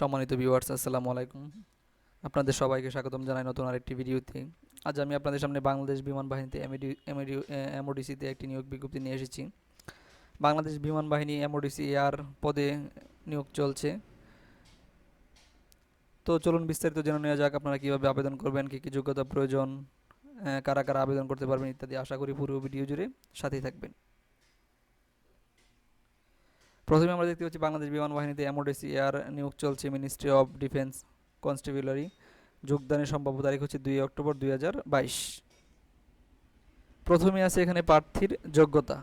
সম্মানিত ভিউয়ার্স আসসালামু আলাইকুম। আপনাদের সবাইকে স্বাগতম জানাই নতুন আরেকটি ভিডিওতে। আজ আমি আপনাদের সামনে বাংলাদেশ বিমান বাহিনীতে এমএডি এমওডিসিতে একটি নিয়োগ বিজ্ঞপ্তি নিয়ে এসেছি। বাংলাদেশ বিমান বাহিনী এমওডিসি এয়ার পদে নিয়োগ চলছে। তো চলুন বিস্তারিত জেনে নেওয়া যাক আপনারা কীভাবে আবেদন করবেন, কী কী যোগ্যতা প্রয়োজন কারা কারা আবেদন করতে পারবেন ইত্যাদি। আশা করি পুরো ভিডিও জুড়ে সাথেই থাকবেন। প্রথমে আমরা দেখতে পাচ্ছি বাংলাদেশ বিমান বাহিনীতে এমওডিসি এয়ার নিয়োগ চলছে মিনিস্ট্রি অফ ডিফেন্স কনস্টেবুলারি যোগদানের সম্ভাব্য তারিখ হচ্ছে দুই অক্টোবর দুই হাজার বাইশ। প্রথমে আছে এখানে প্রার্থীর যোগ্যতা।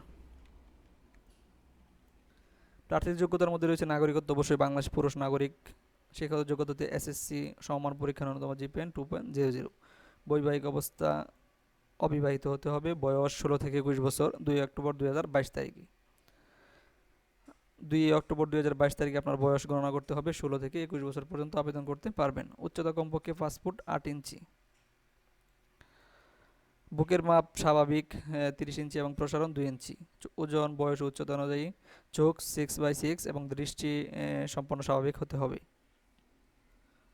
প্রার্থীর যোগ্যতার মধ্যে রয়েছে নাগরিকত্ব, অবশ্যই বাংলাদেশ পুরুষ নাগরিক শিক্ষাগত যোগ্যতাতে এসএসসি সমমান পরীক্ষা ন্যূনতম জিপিএন টু পয়েন্ট জিরো জিরো। বৈবাহিক অবস্থা অবিবাহিত হতে হবে, বয়স ষোলো থেকে একুশ বছর, দুই অক্টোবর দুই হাজার বাইশ তারিখে। দুই অক্টোবর দুই হাজার বাইশ তারিখে আপনার বয়স গণনা করতে হবে, ষোলো থেকে একুশ বছর পর্যন্ত আবেদন করতে পারবেন। উচ্চতা কমপক্ষে পাঁচ ফুট আট ইঞ্চি। বুকের মাপ স্বাভাবিক তিরিশ ইঞ্চি এবং প্রসারণ দুই ইঞ্চি। ওজন, বয়স উচ্চতা অনুযায়ী চোখ সিক্স বাই সিক্স এবং দৃষ্টি সম্পন্ন স্বাভাবিক হতে হবে।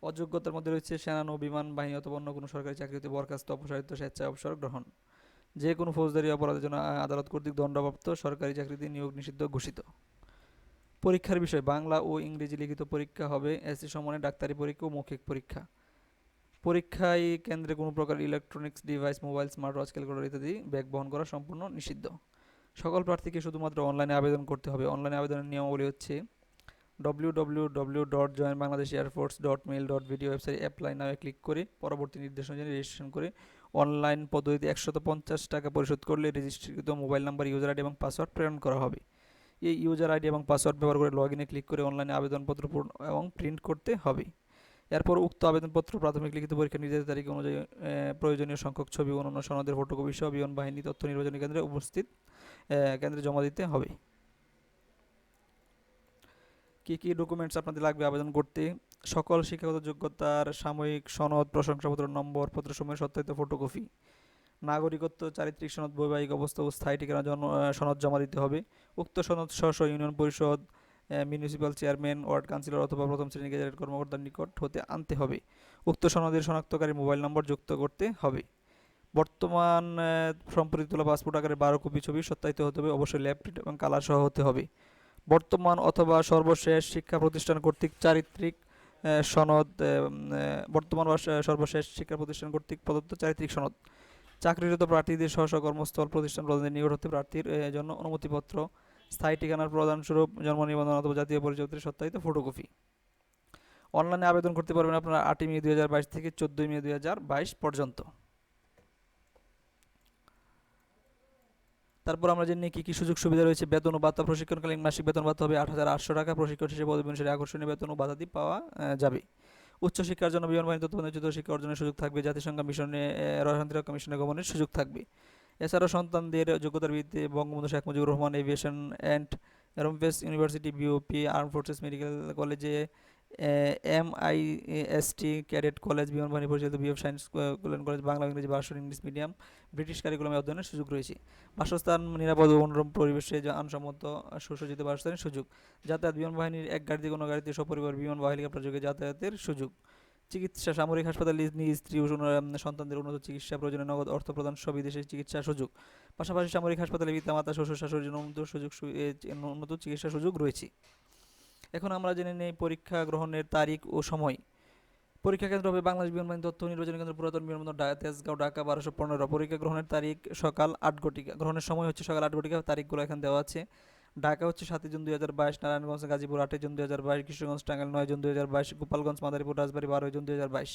অযোগ্যতার মধ্যে রয়েছে সেনা নৌ বিমান বাহিনী অথবা অন্য কোনো সরকারি চাকরিতে বরখাস্ত, অপসারিত, স্বেচ্ছায় অবসর গ্রহণ। যে কোনো ফৌজদারি অপরাধের জন্য আদালত কর্তৃক দণ্ডপ্রাপ্ত সরকারি চাকরিতে নিয়োগ নিষিদ্ধ ঘোষিত। পরীক্ষার বিষয়। বাংলা ও ইংরেজি লিখিত পরীক্ষা হবে এসসি সমানে ডাক্তারি পরীক্ষা ও মৌখিক পরীক্ষা। পরীক্ষায় কেন্দ্রে কোনো প্রকার electronics device mobile smart watch calculator ইত্যাদি ব্যাগ বহন করা সম্পূর্ণ নিষিদ্ধ। সকল প্রার্থীকে শুধুমাত্র অনলাইনে আবেদন করতে হবে। অনলাইনে আবেদনের নিয়মাবলী হচ্ছে W W W dot join Bangladesh air force dot mail dot video website apply নামে ক্লিক করে পরবর্তী নির্দেশ অনুযায়ী রেজিস্ট্রেশন করে অনলাইন পদ্ধতিতে একশত পঞ্চাশ টাকা পরিশোধ করলে রেজিস্ট্রিকৃত মোবাইল নাম্বার ইউজার আইডি এবং পাসওয়ার্ড প্রেরণ করা হবে। এই ইউজার আইডি এবং পাসওয়ার্ড ব্যবহার করে লগ ইনে ক্লিক করে অনলাইনে আবেদনপত্র পূরণ এবং প্রিন্ট করতে হবে। এরপর উক্ত আবেদনপত্র প্রাথমিক লিখিত পরীক্ষা নির্ধারিত তারিখ অনুযায়ী প্রয়োজনীয় সংখ্যক ছবি, অন্যান্য সনদের ফটোকপি সহ বিমান বাহিনী, তথ্য নির্বাচনী কেন্দ্রে উপস্থিত কেন্দ্রে জমা দিতে হবে। কী কী ডকুমেন্টস আপনাদের লাগবে আবেদন করতে? সকল শিক্ষাগত যোগ্যতার সাময়িক সনদ, প্রশংসাপত্র, নম্বর, পত্রসমূহের সত্যায়িত ফটোকপি নাগরিকত্ব, চারিত্রিক সনদ, বৈবাহিক অবস্থা ও স্থায়ী ঠিকানা সনদ জমা দিতে হবে। উক্ত সনদ স্ব ইউনিয়ন পরিষদ মিউনিসিপ্যাল চেয়ারম্যান ওয়ার্ড কাউন্সিলর অথবা প্রথম শ্রেণি গেজেটেড কর্মকর্তার নিকট হতে আনতে হবে। উক্ত সনদের শনাক্তকারী মোবাইল নম্বর যুক্ত করতে হবে। বর্তমান সম্প্রতি তোলা পাসপোর্ট আকারে বারো কপি ছবি সত্যায়িত হতে হবে। অবশ্যই ল্যাপটপ এবং কালার সহ হতে হবে। বর্তমান অথবা সর্বশেষ শিক্ষা প্রতিষ্ঠান কর্তৃক চারিত্রিক সনদ বর্তমান সর্বশেষ শিক্ষা প্রতিষ্ঠান কর্তৃক প্রদত্ত চারিত্রিক সনদ। চাকরিরত প্রার্থীদের স্ব কর্মস্থল প্রতিষ্ঠান প্রদানের নিকট প্রার্থীর জন্য অনুমতিপত্র, স্থায়ী ঠিকানার প্রদানস্বরূপ জন্ম নিবন্ধন অথবা জাতীয় পরিচয়পত্রের সত্যায়িত ফটোকপি। অনলাইনে আবেদন করতে পারবেন আপনারা আটই মে দুই হাজার বাইশ থেকে চোদ্দোই মে দুই হাজার বাইশ পর্যন্ত। তারপর আমরা জেনে কী কী সুযোগ সুবিধা রয়েছে। বেতন ও ভাতা প্রশিক্ষণকালীন মাসিক বেতন ভাতা হবে আট হাজার আটশো টাকা। প্রশিক্ষণ শেষে পদবী অনুসারে আকর্ষণীয় বেতন ও ভাতাদি পাওয়া যাবে। উচ্চশিক্ষার জন্য বিমান বাহিনী তথ্য উচ্চতর শিক্ষা অর্জনের সুযোগ থাকবে, জাতিসংঘ মিশনে রসায়ন্ত্রিক কমিশনে গমনের সুযোগ থাকবে। এছাড়াও সন্তানদের যোগ্যতার ভিত্তিতে Bangabandhu Sheikh Mujibur Rahman aviation and aerospace university BOP arm forces medical কলেজে M I S T cadet college বিমান বাহিনী পরিচালিত বিএফ সায়েন্স কল্যাণ কলেজ, বাংলা, ইংরেজি ভাষা ইংলিশ মিডিয়াম, ব্রিটিশ কারিকুলামে অধ্যয়নের সুযোগ রয়েছে। বাসস্থান, নিরাপদ ও মনোরম পরিবেশে আনসম্মত সুসজ্জিত বাসস্থানের সুযোগ। যাতায়াত বিমান বাহিনীর এক গাড়িতে কোনো গাড়িতে সপরিবার বিমান বা হেলিকপ্টার যাতায়াতের সুযোগ। চিকিৎসা, সামরিক হাসপাতাল, নিজ স্ত্রী ও সন্তান- সন্তানদের উন্নত চিকিৎসা, প্রয়োজনে নগদ অর্থ প্রদান সহ বিদেশে চিকিৎসা সুযোগ। পাশাপাশি সামরিক হাসপাতালে পিতামাতা, শ্বশুর শাশুড়ির জন্য উন্নত সুযোগ উন্নত চিকিৎসা সুযোগ রয়েছে। এখন আমরা জেনে নেই পরীক্ষা গ্রহণের তারিখ ও সময়। পরীক্ষা কেন্দ্র হবে বাংলাদেশ বিমানবাহিনী তথ্য নির্বাচন কেন্দ্র, পুরাতন বিমানবন্দর, ঢাকা, তেজগাঁও, ঢাকা, বারোশো পনেরো। পরীক্ষা গ্রহণের তারিখ সকাল আট ঘটিকা। গ্রহণের সময় হচ্ছে সকাল আট ঘটিকা। তারিখগুলো এখানে দেওয়া আছে। ঢাকা হচ্ছে সাতই জুন দুই হাজার বাইশ, নারায়ণগঞ্জ, গাজীপুর আটই জুন দুই হাজার বাইশ, কিশোরগঞ্জ টাঙ্গাইল নয় জুন দুই হাজার বাইশ, গোপালগঞ্জ, মাদারীপুর, রাজবাড়ী বারোই জুন দুই হাজার বাইশ।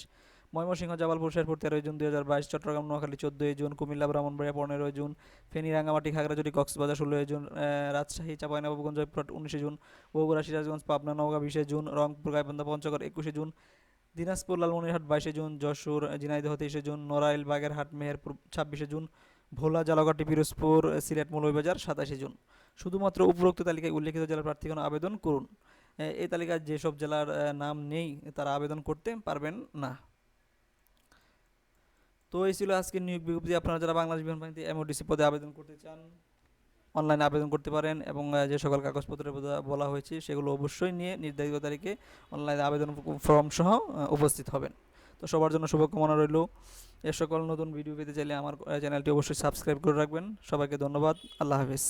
ময়মনসিংহ জামালপুর শেরপুর তেরোই জুন দুই হাজার বাইশ, চট্টগ্রাম, নোয়াখালী চোদ্দোই জুন, কুমিল্লা, ব্রাহ্মণবাড়িয়া পনেরোই জুন, ফেনী, রাঙ্গামাটি, খাগড়াছড়ি, কক্সবাজার ষোলোই জুন রাজশাহী, চাঁপাইনবাবগঞ্জ, জয়পুরহাট উনিশে জুন, বগুড়া, সিরাজগঞ্জ, পাবনা, নওগাঁ বিশে জুন, রংপুর, গাইবান্ধা, পঞ্চগড় একুশে জুন, দিনাজপুর, লালমনিরহাট বাইশে জুন, যশোর, ঝিনাইদহ তেইশে জুন, নড়াইল, বাগেরহাট, মেহেরপুর ছাব্বিশে জুন, ভোলা জালাঘাটি পিরোজপুর, সিলেট, মৌলভীবাজার সাতাশে জুন। শুধুমাত্র উপরোক্ত তালিকায় উল্লেখিত জেলার প্রার্থীগণ আবেদন করুন। এই তালিকায় যেসব জেলার নাম নেই তারা আবেদন করতে পারবেন না। তো এই ছিল আজকের নিয়োগ বিজ্ঞপ্তি। আপনারা যারা বাংলাদেশ বিমান বাহিনীতে এমওডিসি পদে আবেদন করতে চান অনলাইনে আবেদন করতে পারেন এবং যে সকল কাগজপত্রের বলা হয়েছে সেগুলো অবশ্যই নিয়ে নির্ধারিত তারিখে অনলাইনে আবেদন ফর্ম সহ উপস্থিত হবেন। তো সবার জন্য শুভকামনা রইল। এ সকল নতুন ভিডিও পেতে চাইলে আমার চ্যানেলটি অবশ্যই সাবস্ক্রাইব করে রাখবেন। সবাইকে ধন্যবাদ। আল্লাহ হাফিজ।